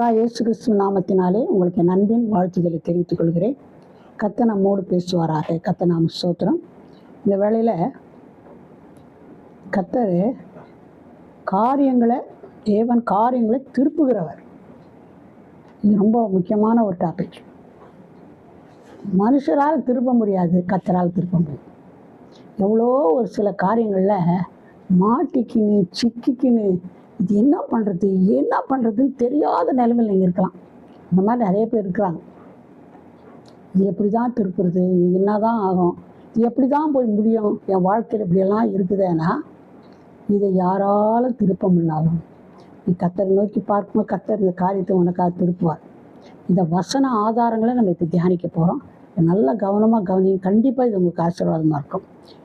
கத்ரா இயேசு கிறிஸ்து நாமத்தினாலே உங்களுக்கு என் வாழ்த்துதலை தெரிவித்துக் கொள்கிறேன். கத்த நம்மோடு பேசுவாராக. கத்த நாம் ஸ்தோத்திரம். இந்த வேளையில் கத்தர் காரியங்களை தேவன் காரியங்களை திருப்புகிறவர். இது ரொம்ப முக்கியமான ஒரு டாபிக் மனுஷரால் திருப்ப முடியாது கத்தரால் திருப்ப முடியும் எவ்வளோ ஒரு சில காரியங்களில் மாட்டிக்கின்னு சிக்கிக்கின்னு இது என்ன பண்ணுறது என்ன பண்ணுறதுன்னு தெரியாத நிலைமையில் நீங்கள் இருக்கலாம். இந்த மாதிரி நிறைய பேர் இருக்கிறாங்க. இது எப்படி தான் திருப்புறது? இது என்ன தான் ஆகும்? இது எப்படி தான் போய் முடியும்? என் வாழ்க்கையில் இப்படியெல்லாம் இருக்குதுன்னா இதை யாராலும் திருப்ப முடியாலும் நீ கத்தரை நோக்கி பார்க்கும்போது கத்தர் இந்த காரியத்தை உனக்காக திருப்புவார். இந்த வசன ஆதாரங்களை நம்ம இப்போ தியானிக்க போகிறோம் நல்லா கவனமாக கவனிங்க. கண்டிப்பாக இது உங்களுக்கு ஆசீர்வாதமாக இருக்கும்.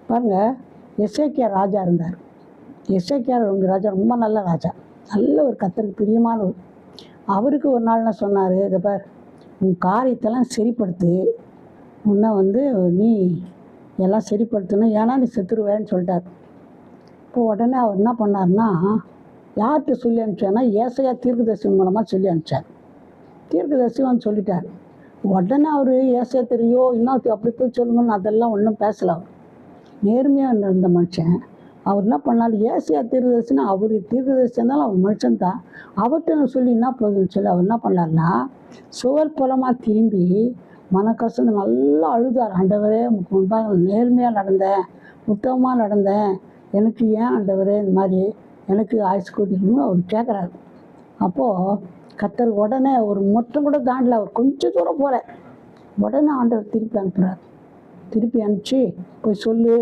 பாருங்கள் எஸ்ஏகே ராஜா இருந்தார். எஸ்ஐகேஆர் உங்கள் ராஜா ரொம்ப நல்ல ராஜா. நல்ல ஒரு கத்தருக்கு பிரியமானவர் அவருக்கு ஒரு நாள் என்ன சொன்னார் இதை பார் உன் காரியத்தெல்லாம் சரிப்படுத்து. உன்னை வந்து நீ எல்லாம் சரிப்படுத்தணும். ஏன்னா நீ செத்துருவேன்னு சொல்லிட்டார். இப்போ உடனே அவர் என்ன பண்ணார்னா யார்கிட்ட சொல்லி அனுப்பிச்சார்னா ஏசையா தீர்க்கதரிசி மூலமாக சொல்லி அனுப்பிச்சார். தீர்க்கதரிசி வந்து சொல்லிட்டார். உடனே அவர் ஏசையா தெரியும் இன்னும் அப்படி போய் சொல்லுங்கன்னு அதெல்லாம் ஒன்றும் பேசலை அவர். நேர்மையாக இருந்த மனுஷன். அவர் என்ன பண்ணார்? ஏசியா தீர்க்கதரிசினா அவர் தீர்க்கதரிசி இருந்தாலும் அவர் மனுஷன் தான். அவர்கிட்ட சொல்லி என்ன போகுதுன்னு சொல்லி அவர் என்ன பண்ணார்னா சுவர் புலமாக திரும்பி மனக்கசந்து நல்லா அழுதார். ஆண்டவரே உங்களுக்கு முன்பாக நேர்மையாக நடந்தேன் உத்தமமாக நடந்தேன். எனக்கு ஏன் ஆண்டவரே இந்த மாதிரி எனக்கு ஆயுசு கூட்டிக்கணும்னு அவர் கேட்குறாரு அப்போது கத்தர் உடனே ஒரு மொத்தம் கூட தாண்டல. அவர் கொஞ்சம் தூரம் போகிற உடனே ஆண்டவர் திருப்பி அனுப்புகிறார் திருப்பி அனுப்பிச்சு போய் சொல்லு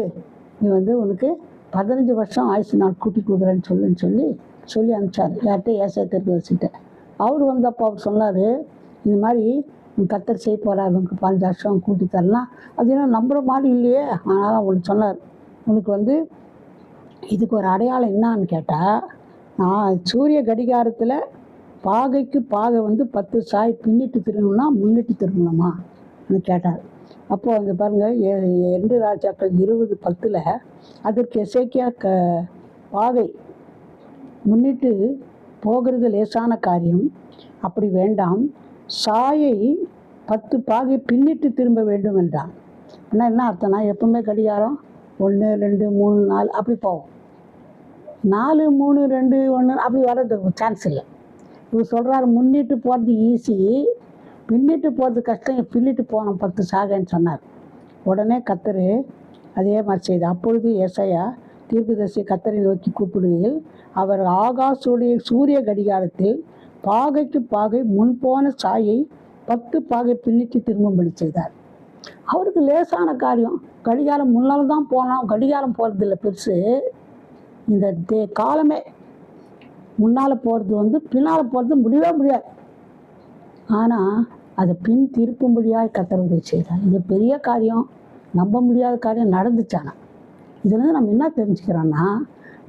நீ வந்து உனக்கு பதினஞ்சு வருஷம் ஆயுசு நான் கூட்டி கொடுக்குறேன்னு சொல்லுன்னு சொல்லி சொல்லி அனுப்பிச்சார். யார்கிட்ட? ஏசா தெற்கு வச்சுட்டு அவர் வந்தப்போ அவர் சொன்னார் இது மாதிரி உன் கத்தர் செய்ய போகிறார் அவனுக்கு பதினஞ்சு வருஷம் கூட்டி தரலாம் அது என்ன நம்புகிற மாதிரி இல்லையே? ஆனாலும் அவங்களுக்கு சொன்னார் உனக்கு வந்து இதுக்கு ஒரு அடையாளம் என்னான்னு கேட்டால் நான் சூரிய கடிகாரத்தில் பாகைக்கு பாகை வந்து பத்து சாய் பின்னிட்டு திரும்பணும்னா முன்னிட்டு திரும்பணுமா? கேட்டார். அப்போது வந்து பாருங்கள் ரெண்டு ராஜாக்கள் இருபது பத்தில் அதற்கு எசேக்கியா க பாகை முன்னிட்டு போகிறது லேசான காரியம். அப்படி வேண்டாம். சாயை பத்து பாகை பின்னிட்டு திரும்ப வேண்டும் என்றான். ஆனால் என்ன அர்த்தம்னா எப்பவுமே கடிகாரம் ஒன்று ரெண்டு மூணு நாலு அப்படி போவோம். நாலு மூணு ரெண்டு ஒன்று அப்படி வர்றதுக்கு சான்ஸ் இல்லை. இவர் சொல்கிறாரு முன்னிட்டு போகிறது ஈஸி பின்னிட்டு போகிறது கஷ்டம் பின்னிட்டு போனோம் பத்து சாகன்னு சொன்னார். உடனே கத்தரு அதே மாதிரி செய்து அப்பொழுது எசையா தீர்க்கதரிசி கத்தரை நோக்கி கூப்பிடுகையில் அவர் ஆகாசுடைய சூரிய கடிகாரத்தில் பாகைக்கு பாகை முன்போன சாயை பத்து பாகை பின்னிட்டு திரும்பும்படி செய்தார். அவருக்கு லேசான காரியம். கடிகாரம் முன்னால் தான் போனோம் கடிகாரம் போகிறது இல்லை பெருசு. இந்த தே காலமே முன்னால் போகிறது வந்து பின்னால் போகிறது முடியவே முடியாது. ஆனால் அதை பின் திருப்பும்படியாக கத்தர் செய்தார். இது பெரிய காரியம். நம்ப முடியாத காரியம் நடந்துச்சானா இதுலேருந்து நம்ம என்ன தெரிஞ்சுக்கிறோன்னா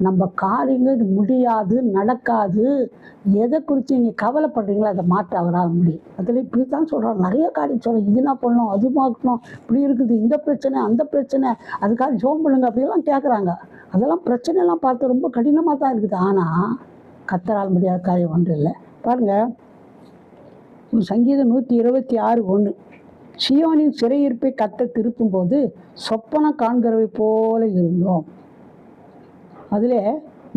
நம்ம காரியங்கள் இது முடியாது நடக்காது எதை குறித்து நீங்கள் கவலைப்படுறீங்களோ அதை மாற்ற அவரால் முடியும். அதில் இப்படி தான் சொல்கிறோம் நிறைய காரியம் சொல்கிறோம் இது என்ன பண்ணணும்? அது மாற்றணும். இப்படி இருக்குது. இந்த பிரச்சனை அந்த பிரச்சனை. அதுக்காக ஜோம் பண்ணுங்க அப்படிலாம் கேட்குறாங்க அதெல்லாம் பிரச்சனைலாம் பார்த்து ரொம்ப கடினமாக தான் இருக்குது. ஆனால் கத்தரால் முடியாத காரியம் ஒன்றும் இல்லை. பாருங்கள் சங்கீதம் நூற்றி இருபத்தி ஆறு ஒன்று சியோனின் சிறையிருப்பை கத்த திருப்பும்போது சொப்பனம் காண்கிறவை போல இருந்தோம். அதில்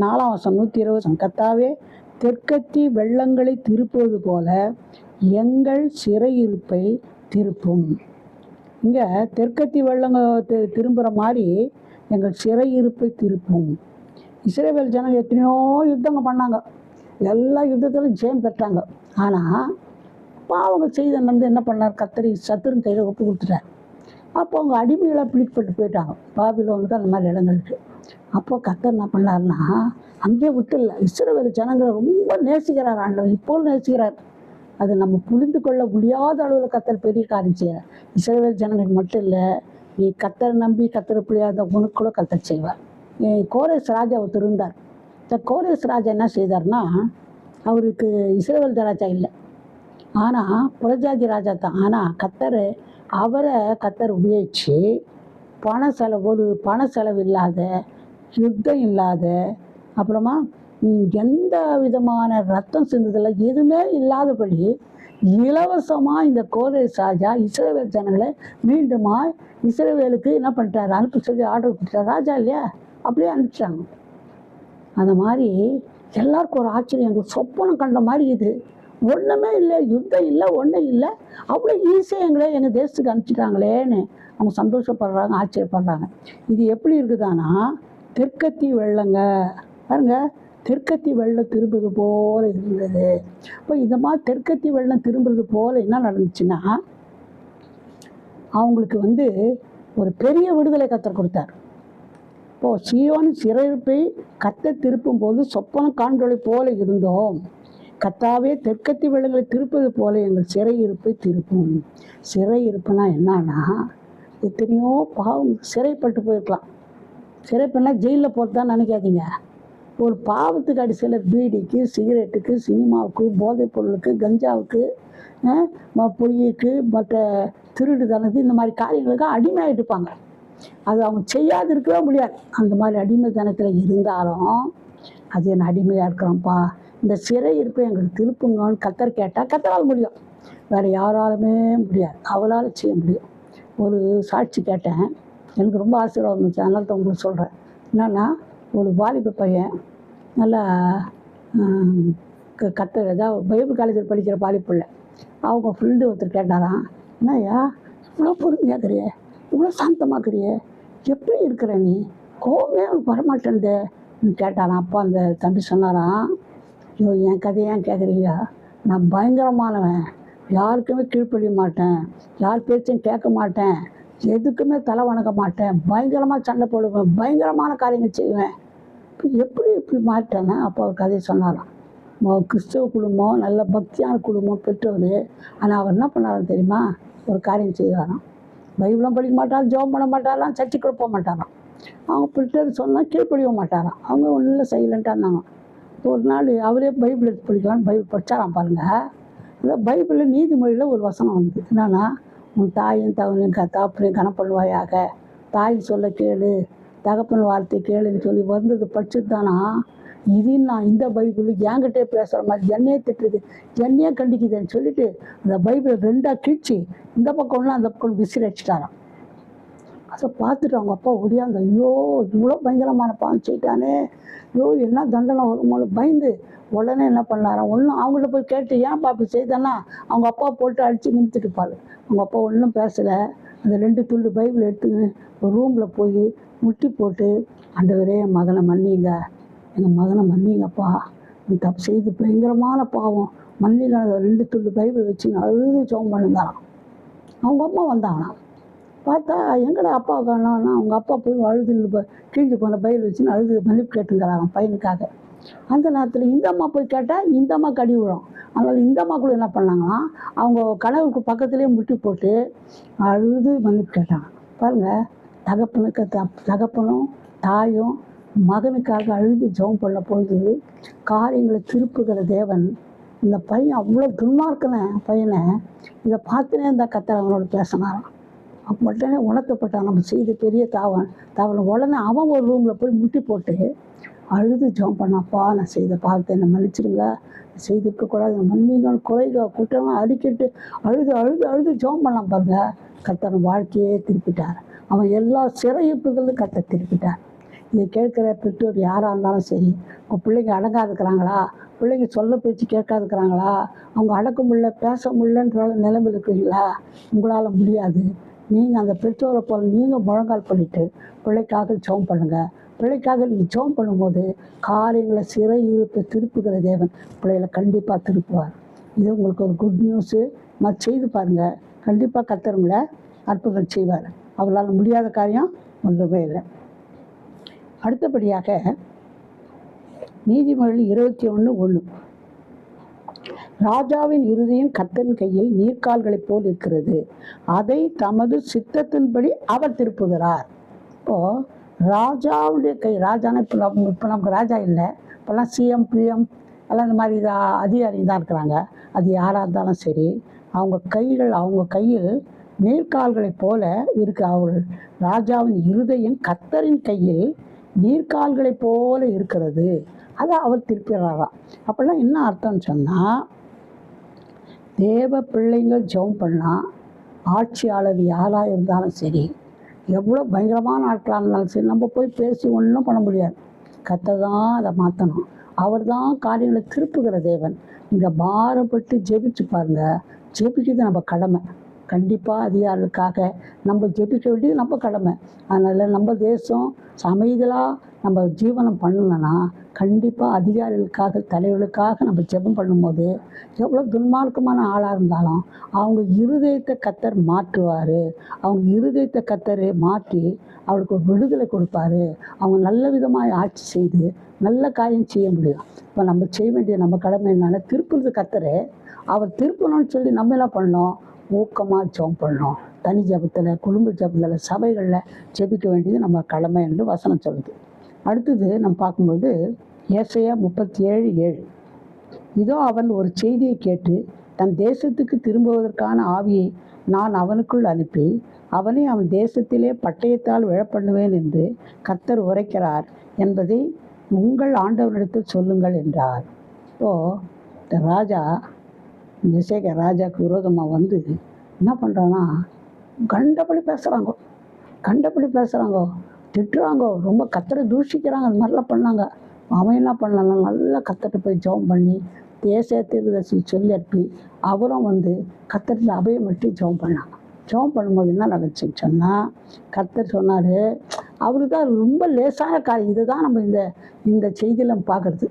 நாலாம் வருஷம் நூற்றி இருபது கத்தாவே தெற்கத்தி வெள்ளங்களை திருப்புவது போல எங்கள் சிறையிருப்பை திருப்பும். இங்கே தெற்கத்தி வெள்ளங்கள் திரும்புகிற மாதிரி எங்கள் சிறையிருப்பை திருப்பும். இஸ்ரேவேல் ஜனங்கள் எத்தனையோ யுத்தங்க பண்ணாங்க. எல்லா யுத்தத்திலும் ஜெயம் பெற்றாங்க. ஆனால் அவங்க செய்த வந்து என்ன பண்ணார்? கத்தரி சத்துருன் கையில் ஒப்பு கொடுத்துட்டார். அப்போ அவங்க அடிமையெல்லாம் பிடிக்கப்பட்டு போயிட்டாங்க. பாபிலோனுக்கு அந்த மாதிரி இடங்களுக்கு. அப்போ கத்தர் என்ன பண்ணாருன்னா அங்கேயே விட்டுல இஸ்ரவேல் ஜனங்களை ரொம்ப நேசிக்கிறார் ஆண்டவர். இப்போவும் நேசிக்கிறார். அது நம்ம புரிந்து கொள்ள முடியாத அளவில் கத்தர் பெரிய காரியம் செய்கிறார் இஸ்ரவேல் ஜனங்களுக்கு மட்டும் இல்லை நீ கத்தரை நம்பி கத்தரை புரியாத உனக்குள்ள கத்தர் செய்வார். கோரேஸ் ராஜா ஒருத்தர் இருந்தார். இந்த கோரேஸ் ராஜா என்ன செய்தார்னா அவருக்கு இஸ்ரவேல் ராஜா இல்லை. ஆனால் புலஜாதி ராஜா தான். ஆனால் கத்தர் அவரை கத்தர் உபயோகிச்சு பண செலவு ஒரு பண செலவு இல்லாத யுத்தம் இல்லாத அப்புறமா எந்த விதமான ரத்தம் சிந்ததில் எதுவுமே இல்லாதபடி இலவசமாக இந்த கோதை ராஜா இஸ்ரேவேல் ஜனங்களை மீண்டுமா இஸ்ரேவேலுக்கு என்ன பண்ணிட்டாரு? அனுப்ப சொல்லி ஆர்டர் கொடுத்தாரு ராஜா இல்லையா? அப்படியே அனுப்பிச்சாங்க அந்த மாதிரி எல்லாருக்கும் ஒரு ஆச்சரியம். எங்களுக்கு சொப்பனம் கண்ட மாதிரி இது. ஒன்றுமே இல்லை யுத்தம் இல்லை ஒன்றும் இல்லை. அவ்வளோ ஈஸியாக எங்களே எங்கள் தேசத்துக்கு அனுப்பிச்சிட்டாங்களேன்னு அவங்க சந்தோஷப்படுறாங்க ஆச்சரியப்படுறாங்க. இது எப்படி இருக்குதானா? தெற்கத்தி வெள்ளங்க. பாருங்க தெற்கத்தி வெள்ளம் திரும்புறது போல இருந்தது. இப்போ இந்த மாதிரி தெற்கத்தி வெள்ளம் திரும்புறது போல் என்ன நடந்துச்சுன்னா அவங்களுக்கு வந்து ஒரு பெரிய விடுதலை கத்தர் கொடுத்தார். இப்போ சீயோன் சிறையிருப்பை கத்தை திருப்பும் போது சொப்பனம் காண்களை போல இருந்தோம். கத்தாவே தெற்கத்தி வெள்ளங்களை திருப்பது போல எங்கள் சிறையிருப்பை திருப்பும். சிறையிருப்புனா என்னன்னா எத்தனையோ பாவம் சிறைப்பட்டு போயிருக்கலாம். சிறைப்பண்ணா ஜெயிலில் போகிறதா நினைக்காதீங்க. ஒரு பாவத்துக்கு அடி சிலர் பீடிக்கு சிகரெட்டுக்கு சினிமாவுக்கு போதைப் பொருளுக்கு கஞ்சாவுக்கு பொய்யுக்கு மற்ற திருடுதனது இந்த மாதிரி காரியங்களுக்கு அடிமையாகிட்டுப்பாங்க அது அவங்க செய்யாது இருக்கவே முடியாது. அந்த மாதிரி அடிமைத்தனத்தில் இருந்தாலும் அது என்ன அடிமையாக இருக்கிறோம்ப்பா? இந்த சிறை இருப்பை எங்களுக்கு திருப்புங்கன்னு கத்தர் கேட்டால் கத்தரால் முடியும். வேறு யாராலுமே முடியாது. அவளால் செய்ய முடியும். ஒரு சாட்சி கேட்டேன். எனக்கு ரொம்ப ஆசீர்வாதம் இருந்துச்சு. அதனால தான் உங்களுக்கு சொல்கிறேன் என்னன்னா ஒரு வாலிப பையன் நல்லா க- கத்த ஏதாவது பைபிள் காலேஜில் படிக்கிற வாலிப பிள்ளை. அவங்க ஃப்ரெண்டு ஒருத்தர் கேட்டாராம் என்னய்யா இவ்வளோ பொறுமையாக்குறிய இவ்வளோ சாந்தமாக்குறிய எப்படி இருக்கிற நீ? கோவமே அவனுக்கு வரமாட்டேன்து கேட்டாராம். அப்பா அந்த தம்பி சொன்னாராம் ஐயோ என் கதையான் ஏன் கேட்குறீங்க நான் பயங்கரமானவன். யாருக்குமே கீழ்ப்படிய மாட்டேன். யார் பேச்சையும் கேட்க மாட்டேன். எதுக்குமே தலை வணங்க மாட்டேன். பயங்கரமாக சண்டை போடுவேன். பயங்கரமான காரியங்கள் செய்வேன். எப்படி இப்படி மாட்டேன்னா அப்போ அவர் கதையை சொன்னாராம். கிறிஸ்துவ கிறிஸ்தவ குடும்பம் நல்ல பக்தியான குடும்பம் பெற்றவர் ஆனால் அவர் என்ன பண்ணாராம் தெரியுமா? ஒரு காரியம் செய்தாராம். பைபிளும் படிக்க மாட்டார் ஜோம் பண்ண மாட்டாராம் சர்ச்சுக்குள்ள போக மாட்டாராம். அவங்க பிள்ளைகள் சொன்னால் கீழ்ப்படிய மாட்டாராம். அவங்க ஒன்றும் சைலண்ட்டாக இருந்தாங்க ஒரு நாள் அவரே பைபிள் எடுத்து படிக்கலாம்னு பைபிள் படிச்சாராம் பாருங்கள் இந்த பைபிளில் நீதிமொழியில் ஒரு வசனம் வந்து என்னென்னா உன் தாயும் தவனையும் க தாப்பனையும் கனப்படுவாயாக. தாய் சொல்ல கேளு தகப்பன் வார்த்தை கேளுன்னு சொல்லி வந்தது படிச்சதுதானா இது நான் இந்த பைபிள் என்கிட்டே பேசுகிற மாதிரி என்னையே திட்டுது என்னையே கண்டிக்குதுன்னு சொல்லிட்டு அந்த பைபிளை ரெண்டாக கிழிச்சு இந்த பக்கம் ஒன்று அந்த பக்கம் விசிறி அடிச்சிட்டாராம். அதை பார்த்துட்டு அவங்க அப்பா ஒடியாந்து ஐயோ இவ்வளோ பயங்கரமான பாவம் செய்யிட்டானே ஐயோ என்ன தண்டனை வருமோ பயந்து உடனே என்ன பண்ணாராம் ஒன்றும் அவங்கள்ட்ட போய் கேட்டு ஏன் பாப்பி செய்தானா அவங்க அப்பா போட்டு அடித்து நிமித்திட்டு இருப்பாரு. அவங்க அப்பா ஒன்றும் பேசலை. அந்த ரெண்டு துண்டு பைபிள் எடுத்துக்கின்னு ஒரு ரூமில் போய் முட்டி போட்டு ஆண்டவரே என் மகனை மன்னிங்க. எங்கள் மகனை மன்னிங்கப்பா. நீ தப்பு செய்து பயங்கரமான பாவம். மன்னிங்க ரெண்டு துண்டு பைபிள் வச்சு அழுது ஜோம் பண்ணுந்தாராம் அவங்க அம்மா வந்தாங்களாம். பார்த்தா எங்கடா அப்பா காணோம்னா அவங்க அப்பா போய் அழுது கிழிஞ்சு போன பயில் வச்சுன்னு அழுது மன்னிப்பு கேட்டுங்கிறாங்க பையனுக்காக. அந்த நேரத்தில் இந்த அம்மா போய் கேட்டால் இந்த அம்மா கடி விழும். அதனால் இந்த அம்மா கூட என்ன பண்ணாங்கன்னா அவங்க கனவுக்கு பக்கத்துலேயே முட்டி போட்டு அழுது மன்னிப்பு கேட்டாங்க. பாருங்கள் தகப்பனுக்கு த தகப்பனும் தாயும் மகனுக்காக அழுது ஜெபம் பண்ண பொழுது காரியங்களை திருப்புகிற தேவன் இந்த பையன் அவ்வளோ துன்மார்க்கன பையனை இதை பார்த்துனே இருந்தால் கத்தர் அவனோட பேசினாராம். அப்போ உடனே உணர்த்தப்பட்டான் நம்ம செய்த பெரிய தாவன் தாவன் உடனே அவன் ஒரு ரூமில் போய் முட்டி போட்டு அழுது ஜோம் பண்ணப்பா நான் செய்த பாவத்தை என்னை மன்னிச்சிருங்க. செய்திருக்கக்கூடாது என்னை மன்னிங்கள் குறைக அடிக்கிட்டு அழுது அழுது அழுது ஜோம் பண்ணான் பாருங்க. கத்தன் வாழ்க்கையே திருப்பிட்டார். அவன் எல்லா சிறையிருப்புகளும் கத்த திருப்பிட்டார். இதை கேட்குற பெற்றோர் யாராக இருந்தாலும் சரி உங்கள் பிள்ளைங்க அடங்காதுக்கிறாங்களா? பிள்ளைங்க சொல்ல பேச்சு கேட்காதுக்கிறாங்களா? அவங்க அடக்க முடியல பேச முடியலன்ற நிலைமை இருக்கிறீங்களா? உங்களால் முடியாது. நீங்கள் அந்த பெற்றோரை போல் நீங்கள் முழங்கால் பண்ணிட்டு பிள்ளைக்காக ஜோம் பண்ணுங்கள் பிள்ளைக்காக நீங்கள் ஜோம் பண்ணும்போது காரியங்களை சிறை இருப்பை திருப்புகிற தேவன் பிள்ளைகளை கண்டிப்பாக திருப்புவார். இது உங்களுக்கு ஒரு குட் நியூஸு நான் செய்து பாருங்கள் கண்டிப்பாக கத்தருங்களை அற்புதம் செய்வார். அவரால் முடியாத காரியம் ஒன்றுமே இல்லை. அடுத்தபடியாக நீதிமொழி இருபத்தி ஒன்று ஒன்று ராஜாவின் இறுதியும் கத்தன் கையில் நீர்க்கால்களைப் போல் இருக்கிறது. அதை தமது சித்தத்தின்படி அவர் திருப்புகிறார். இப்போ ராஜாவுடைய கை ராஜானா இப்போ நம்ம இப்போ நமக்கு ராஜா இல்லை. இப்போல்லாம் சிஎம் பிஎம் எல்லாம் இந்த மாதிரி இதா அதிகாரி தான் இருக்கிறாங்க. அது யாராக இருந்தாலும் சரி அவங்க கைகள் அவங்க கையில் நீர்க்கால்களைப் போல இருக்கு. அவள் ராஜாவின் இருதயம் கத்தரின் கையில் நீர்க்கால்களைப் போல இருக்கிறது. அதை அவர் திருப்பிடுறாராம். அப்படிலாம் என்ன அர்த்தம்னு சொன்னால் தேவ பிள்ளைங்க ஜெபம் பண்ணால் ஆட்சியாளர் யாராக இருந்தாலும் சரி எவ்வளோ பயங்கரமான ஆட்களாக இருந்தாலும் சரி நம்ம போய் பேசி ஒன்றும் பண்ண முடியாது. கத்தை தான் அதை மாற்றணும் அவர் தான் காரியங்களை திருப்புகிற தேவன். நீங்கள் பாரப்பட்டு ஜெபிச்சு பாருங்க. ஜெபிக்கிறது நம்ம கடமை. கண்டிப்பாக அதிகாரிகளுக்காக நம்ம ஜெபிக்க வேண்டியது நம்ம கடமை. அதனால் நம்ம தேசம் அமைதியாக நம்ம ஜீவனம் பண்ணலன்னா கண்டிப்பாக அதிகாரிகளுக்காக தலைவர்களுக்காக நம்ம ஜெபம் பண்ணும்போது எவ்வளோ துன்மார்க்கமான ஆளாக இருந்தாலும் அவங்க இருதயத்தை கத்தர் மாற்றுவார். அவங்க இருதயத்தை கத்தர் மாற்றி அவளுக்கு ஒரு விடுதலை கொடுப்பாரு. அவங்க நல்ல விதமாக ஆட்சி செய்து நல்ல காரியம் செய்ய முடியும். இப்போ நம்ம செய்ய வேண்டிய நம்ம கடமை என்னன்னா திருப்புறது கத்தர் அவர் திருப்பணும்னு சொல்லி நம்ம என்ன பண்ணோம். ஊக்கமாக ஜெபம் பண்ணோம். தனி ஜபத்தில் குடும்ப ஜபத்தில் சபைகளில் ஜெபிக்க வேண்டியது நம்ம கடமை என்று வசனம் சொல்லுது. அடுத்தது நம்ம பார்க்கும்போது ஏசையா முப்பத்தி ஏழு. ஏழு இதோ அவன் ஒரு செய்தியை கேட்டு தன் தேசத்துக்கு திரும்புவதற்கான ஆவியை நான் அவனுக்குள் அனுப்பி அவனை அவன் தேசத்திலே பட்டயத்தால் விழப்பண்ணுவேன் என்று கர்த்தர் உரைக்கிறார் என்பதை உங்கள் ஆண்டவனிடத்தில் சொல்லுங்கள் என்றார். ஓ இந்த ராஜா விசேக ராஜாவுக்கு விரோதமாக வந்து என்ன பண்ணுறான்னா கண்டபடி பேசுகிறாங்கோ கண்டபடி பேசுகிறாங்கோ திட்டுறாங்க. ரொம்ப கத்தரை தூஷிக்கிறாங்க. அது மாதிரிலாம் பண்ணாங்க. அவன் என்ன பண்ணலாம் நல்லா கத்தட்டு போய் ஜெபம் பண்ணி தேச தீர்தசி சொல்லி அனுப்பி அவரும் வந்து கத்தரில் அபயம் விட்டு ஜெபம் பண்ணாங்க. ஜெபம் பண்ணும்போது என்ன நடந்துச்சுன்னு சொன்னால் கத்தர் சொன்னார் அவரு தான் ரொம்ப லேசான காரியம். இதுதான் நம்ம இந்த இந்த செய்தியில் பார்க்குறது.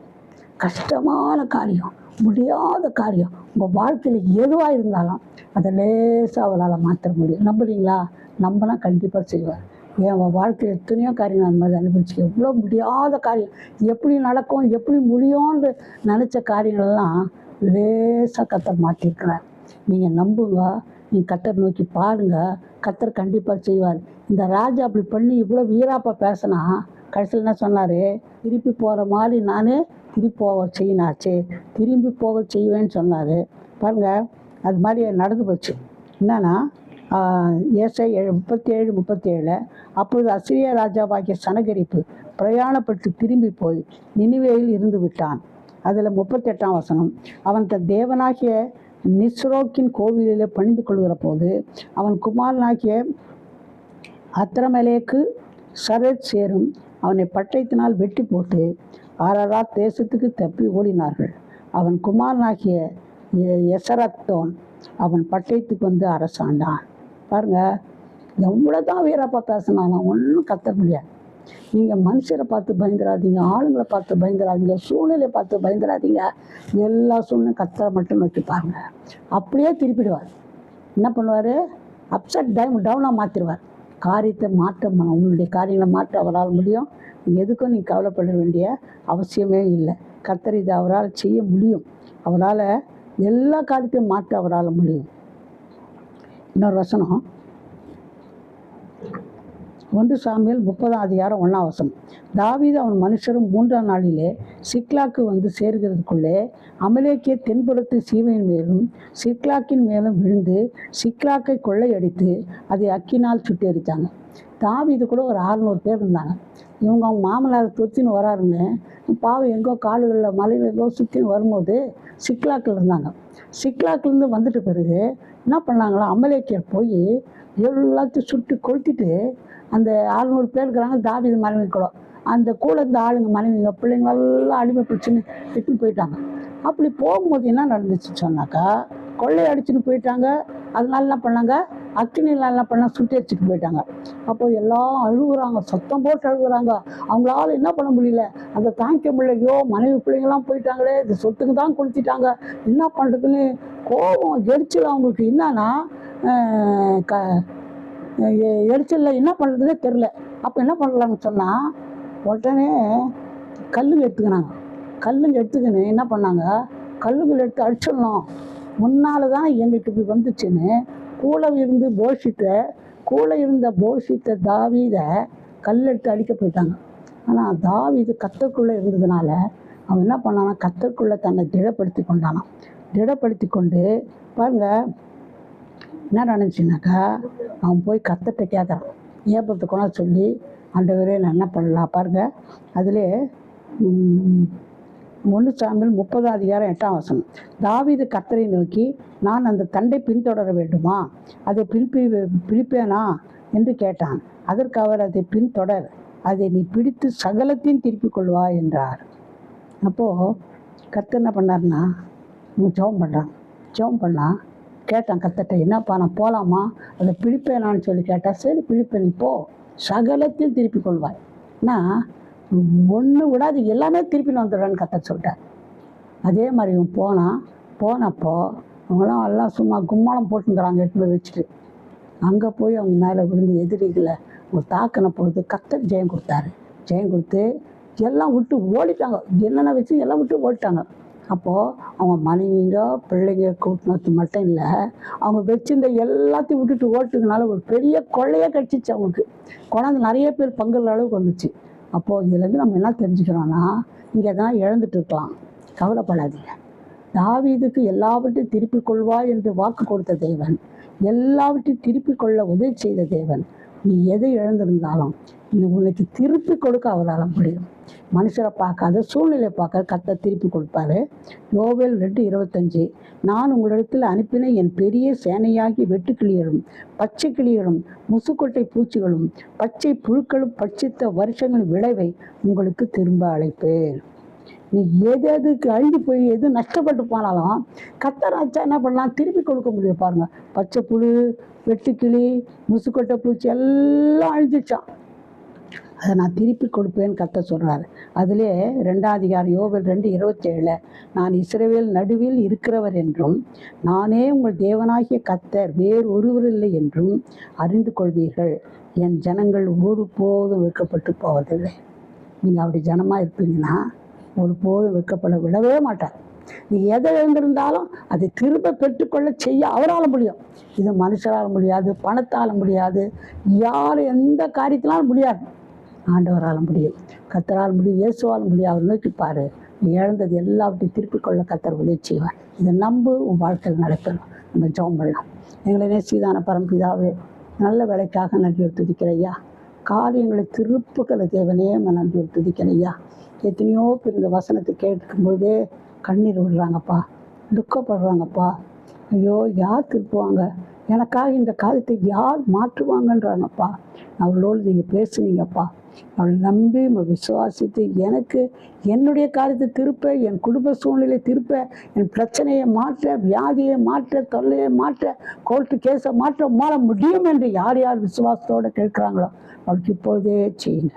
கஷ்டமான காரியம். முடியாத காரியம். உங்கள் வாழ்க்கையில் எதுவாக இருந்தாலும் அதை லேசாக அவரால் மாற்ற முடியும். நம்புறீங்களா? நம்பினா கண்டிப்பாக செய்வார். என் வாழ்க்கையில் எத்தனையோ காரியங்கள் அந்த மாதிரி அனுபவிச்சு எவ்வளோ முடியாத காரியம். எப்படி நடக்கும் எப்படி முடியும்னு நினச்ச காரியங்கள்லாம் லேசாக கத்தர் மாற்றிருக்கிறார். நீங்கள் நம்புங்க நீங்கள் கத்தர் நோக்கி பாருங்கள் கத்தர் கண்டிப்பாக செய்வார். இந்த ராஜா அப்படி பண்ணி இவ்வளோ வீராப்பா பேசினா கடைசியில் என்ன சொன்னார்? திருப்பி போகிற மாதிரி நான் திருப்பி போக செய்யினாச்சே திரும்பி போக செய்வேன்னு சொன்னார். பாருங்கள் அது மாதிரி நடந்து போச்சு. என்னன்னா ஏசை ஏழு முப்பத்தி ஏழு முப்பத்தி ஏழில் அப்பொழுது அசிரிய ராஜாவாகிய சனகரிப்பு பிரயாணப்பட்டு திரும்பி போய் நினைவேயில் இருந்து விட்டான். அதில் முப்பத்தெட்டாம் வசனம். அவன் தன் தேவனாகிய நிஸ்ரோக்கின் கோவிலில் பணிந்து கொள்கிற போது அவன் குமாரனாகிய அத்திரமலேக்கு சரத் சேரும் அவனை பட்டயத்தினால் வெட்டி போட்டு ஆராரா தேசத்துக்கு தப்பி ஓடினார்கள். அவன் குமாரனாகிய எசரத்தோன் அவன் பட்டயத்துக்கு வந்து அரசாண்டான். பாருங்கள் எவ்வளோ தான் வீரப்பா பேசினாலும் ஒன்றும் கத்த முடியாது. நீங்கள் மனுஷரை பார்த்து பயந்துடாதீங்க ஆளுங்களை பார்த்து பயந்துடாதீங்க சூழ்நிலையை பார்த்து பயந்துடாதீங்க எல்லா சூழ்நிலையும் கத்தரை மட்டும் நோக்கி பாருங்கள் அப்படியே திருப்பிடுவார். என்ன பண்ணுவார்? அப்செட் டைம் டவுனாக மாற்றிடுவார் காரியத்தை மாற்ற உங்களுடைய காரியங்களை மாற்ற அவரால் முடியும். எதுக்கும் நீங்கள் கவலைப்பட வேண்டிய அவசியமே இல்லை. கத்தர் இதை அவரால் செய்ய முடியும். அவரால் எல்லா காரியத்தையும் மாற்ற அவரால் முடியும். இன்னொரு வசனம். ஒன்று சாமியல் முப்பதாம் அதிகாரம் ஒன்றாம் வசனம். தாவீது அவன் மனுஷரும் மூன்றாம் நாளிலே சிக்லாக்கு வந்து சேர்கிறதுக்குள்ளே அமலேக்கிய தென்புறத்து சீமையின் மேலும் சிக்லாக்கின் மேலும் விழுந்து சிக்லாக்கை கொள்ளையடித்து அதை அக்கினால் சுட்டெரித்தாங்க. தாவீது கூட ஒரு அறுநூறு பேர் இருந்தாங்க. இவங்க அவங்க மாமனார் தொத்தின்னு வராருன்னு பாவம் எங்கோ காடுகளில் மலையில் எங்கோ சுற்றின்னு வரும்போது சிக்லாக்கில் இருந்தாங்க. சிக்லாக்கிலேருந்து வந்துட்ட பிறகு என்ன பண்ணாங்களா அமலேக்கியர் போய் எல்லாத்தையும் சுட்டு கொளுத்திட்டு அந்த அறுநூறு பேர் இருக்கிறாங்க தாவித மனைவி கூட. அந்த கூட இருந்த ஆளுங்க மனைவிங்க பிள்ளைங்க எல்லாம் அடிமை பிடிச்சின்னு இட்டுன்னு போயிட்டாங்க. அப்படி போகும்போது என்ன நடந்துச்சு சொன்னாக்கா கொள்ளை அடிச்சுன்னு போயிட்டாங்க. அதனால என்ன பண்ணாங்க? அக்னிலாம் என்ன பண்ணால் சுட்டி அடிச்சுட்டு போயிட்டாங்க. அப்போ எல்லாம் அழுகுறாங்க சத்தம் போட்டு அழுகுறாங்க. அவங்களால என்ன பண்ண முடியல? அந்த தாங்கிக்க முடியலையோ மனைவி பிள்ளைங்களாம் போயிட்டாங்களே இந்த சொத்துக்கு தான் குளிச்சிட்டாங்க. என்ன பண்ணுறதுன்னு கோபம் எரிச்சல் அவங்களுக்கு. என்னன்னா க எ- எரிச்சல்ல என்ன பண்ணுறதுனே தெரில அப்போ என்ன பண்ணலாம்னு சொன்னால் உடனே கல்லுங்க எடுத்துக்கினாங்க. கல்லுங்க எடுத்துக்கின்னு என்ன பண்ணாங்க? கல்லுகள் எடுத்து அடிச்சிடணும். முன்னால் தான் எங்களுக்கு இப்படி வந்துச்சுன்னு கூட இருந்து போஷித்த கூட இருந்த போஷித்த தாவீதை கல் எடுத்து அடிக்க போயிட்டாங்க. ஆனால் தாவீது கத்தருக்குள்ளே இருந்ததுனால அவன் என்ன பண்ணானா கத்தற்குள்ளே தன்னை திடப்படுத்தி கொண்டானான். திடப்படுத்தி கொண்டு பாருங்க என்ன நினச்சினாக்கா அவன் போய் கத்தட்ட கேட்குறான் ஏப்பத்தை சொல்லி ஆண்டவரே நான் என்ன பண்ணலாம்? பாருங்கள் அதிலே ஒன்று சாமியில் முப்பது அதிகாரம் எட்டாம் வசனம். தாவீது கர்த்தரை நோக்கி நான் அந்த தண்டை பின்தொடர வேண்டுமா? அதை பிடிப்பி பிடிப்பேனா என்று கேட்டான். அதற்கு அவர் அதை பின்தொடர் அதை நீ பிடித்து சகலத்தையும் திருப்பிக் கொள்வாய் என்றார். அப்போது கர்த்தர் என்ன பண்ணார்னா இவன் ஜெபம் பண்ணுறான் ஜெபம் பண்ணா கேட்டான் கத்தட்ட என்னப்பா நான் போகலாமா அதை பிடிப்பேனான்னு சொல்லி கேட்டால் சரி பிடிப்பேன் நீ போ. சகலத்தையும் திருப்பிக் கொள்வாய். நான் ஒன்று விடாது எல்லாமே திருப்பி வந்துடுறேன்னு கத்த சொல்லிட்டேன் அதே மாதிரி இவன் போனான் போனப்போ அவங்களாம் எல்லாம் சும்மா கும்மாளம் போட்டுங்கிறாங்க எடுத்து போய் வச்சுட்டு. அங்கே போய் அவங்க மேலே விழுந்து எதிரிகளை ஒரு தாக்கின பொழுது கர்த்தர் ஜெயம் கொடுத்தாரு. ஜெயம் கொடுத்து எல்லாம் விட்டு ஓடிட்டாங்க. என்னென்ன வச்சு எல்லாம் விட்டு ஓடிட்டாங்க. அப்போது அவங்க மனைவிங்க பிள்ளைங்க கூட்டினது மட்டும் இல்லை அவங்க வச்சிருந்த எல்லாத்தையும் விட்டுட்டு ஓட்டுறதுனால ஒரு பெரிய கொள்ளையே கட்சிச்சு அவங்களுக்கு. கொண்டாந்து நிறைய பேர் பங்குற அளவுக்கு வந்துச்சு. அப்போது இதுலேருந்து நம்ம என்ன தெரிஞ்சுக்கிறோன்னா இங்கே தான் இழந்துட்டு இருக்கலாம் கவலைப்படாதீங்க. தாவீதுக்கு எல்லாவற்றையும் திருப்பிக் கொள்வாய் என்று வாக்கு கொடுத்த தேவன். எல்லாவற்றையும் திருப்பிக் கொள்ள உதவி செய்த தேவன். நீ எதை இழந்திருந்தாலும் நீ உனக்கு திருப்பி கொடுக்க அவரால் முடியும். மனுஷரை பார்க்காத சூழ்நிலை பார்க்க கத்த திருப்பி கொடுப்பாரு. யோவேல் ரெண்டு இருபத்தஞ்சு நான் உங்களிடத்தில் அனுப்பின என் பெரிய சேனையாகி வெட்டுக்கிளியரும் பச்சை கிளிகளும் முசுக்கொட்டை பூச்சிகளும் பச்சை புழுக்களும் பட்சித்த வருஷங்களின் விளைவை உங்களுக்கு திரும்ப அழைப்பேன். நீ எது எதுக்கு அழிஞ்சு போய் எது நஷ்டப்பட்டு போனாலும் கத்தராச்சா என்ன பண்ணலாம்? திருப்பி கொடுக்க முடியும். பாருங்க பச்சை புழு வெட்டுக்கிளி முசுக்கொட்டை பூச்சி எல்லாம் அழிஞ்சிச்சான் அதை நான் திருப்பி கொடுப்பேன்னு கத்த சொல்கிறாரு அதிலே ரெண்டாம் அதிகாரம் யோபல் ரெண்டு இருபத்தேழில் நான் இஸ்ரேவேல் நடுவில் இருக்கிறவர் என்றும் நானே உங்கள் தேவனாகிய கத்தர் வேறு ஒருவர் இல்லை என்றும் அறிந்து கொள்வீர்கள். என் ஜனங்கள் ஒருபோதும் வெட்கப்பட்டு போவதில்லை. நீங்கள் அப்படி ஜனமாக இருப்பீங்கன்னா ஒருபோதும் வெட்கப்பட விடவே மாட்டார். நீ எதை எழுந்திருந்தாலும் அதை திரும்ப பெற்றுக்கொள்ள செய்ய அவரால் முடியும். இது மனுஷரால் முடியாது பணத்தால் முடியாது யார் எந்த காரியத்தினாலும் முடியாது. ஆண்டவரால் முடியும். கத்தரால் முடியும். இயேசுவால் முடியும். அவர் நோக்கிப்பார். நீ இழந்தது எல்லாவற்றையும் திருப்பிக் கொள்ள கத்தர் உதவி செய்வார். இதை நம்பு உன் வாழ்க்கையில் நடக்கணும். நம்ம ஜோம் பண்ணலாம். எங்களை நேசிதான பரம்பிதாவே நல்ல வேலைக்காக நன்றி துதிக்கிற ஐயா. காரியங்களை திருப்புக்கிற தேவனே நம்ம நன்றி துதிக்கிறேன் எத்தனையோ பேர் இந்த வசனத்தை கேட்கும்போதே கண்ணீர் விடுறாங்கப்பா. துக்கப்படுறாங்கப்பா. ஐயோ யார் திருப்புவாங்க? எனக்காக இந்த காலத்தை யார் மாற்றுவாங்கன்றாங்கப்பா. அவளோடு நீங்கள் பேசுனீங்கப்பா. அவளை நம்பி விசுவாசித்து எனக்கு என்னுடைய காரியத்தை திருப்ப என் குடும்ப சூழ்நிலை திருப்ப என் பிரச்சனையை மாற்ற வியாதியை மாற்ற தொல்லையை மாற்ற கோர்ட்டு கேஸை மாற்ற மாற முடியும் என்று யார் யார் விசுவாசத்தோடு கேட்குறாங்களோ அவளுக்கு இப்பொழுதே செய்யுங்க.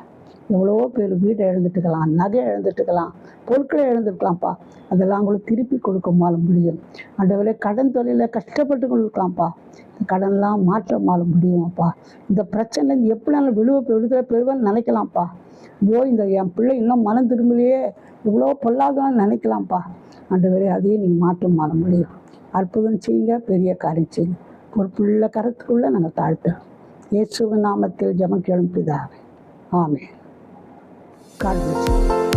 எவ்வளோ பேர் வீடை இழந்துட்டுக்கலாம் நகை இழந்துட்டுக்கலாம் பொருட்களை இழந்துருக்கலாம்ப்பா. அதெல்லாம் கூட திருப்பி கொடுக்கமால முடியும். ஆண்டவரே கடன் தொழிலில் கஷ்டப்பட்டு கொடுக்கலாம்ப்பா இந்த கடன்லாம் மாற்றமாலும் முடியுமாப்பா. இந்த பிரச்சனை எப்படினாலும் விழுவ விடுதலை பெறுவேன்னு நினைக்கலாம்ப்பா. ஐயோ இந்த என் பிள்ளை இன்னும் மனம் திரும்பலையே. இவ்வளோ பொல்லாதான்னு நினைக்கலாம்ப்பா. ஆண்டவரே அதையும் நீங்கள் மாற்றம் மாற முடியும். அற்புதம் செய்யுங்க பெரிய காரியம் செய்யுங்க. ஒரு பிள்ளை கரத்துக்குள்ளே நாங்கள் தாழ்த்தோம் இயேசுவின் நாமத்தில் ஜெபம் ஆமே God bless you.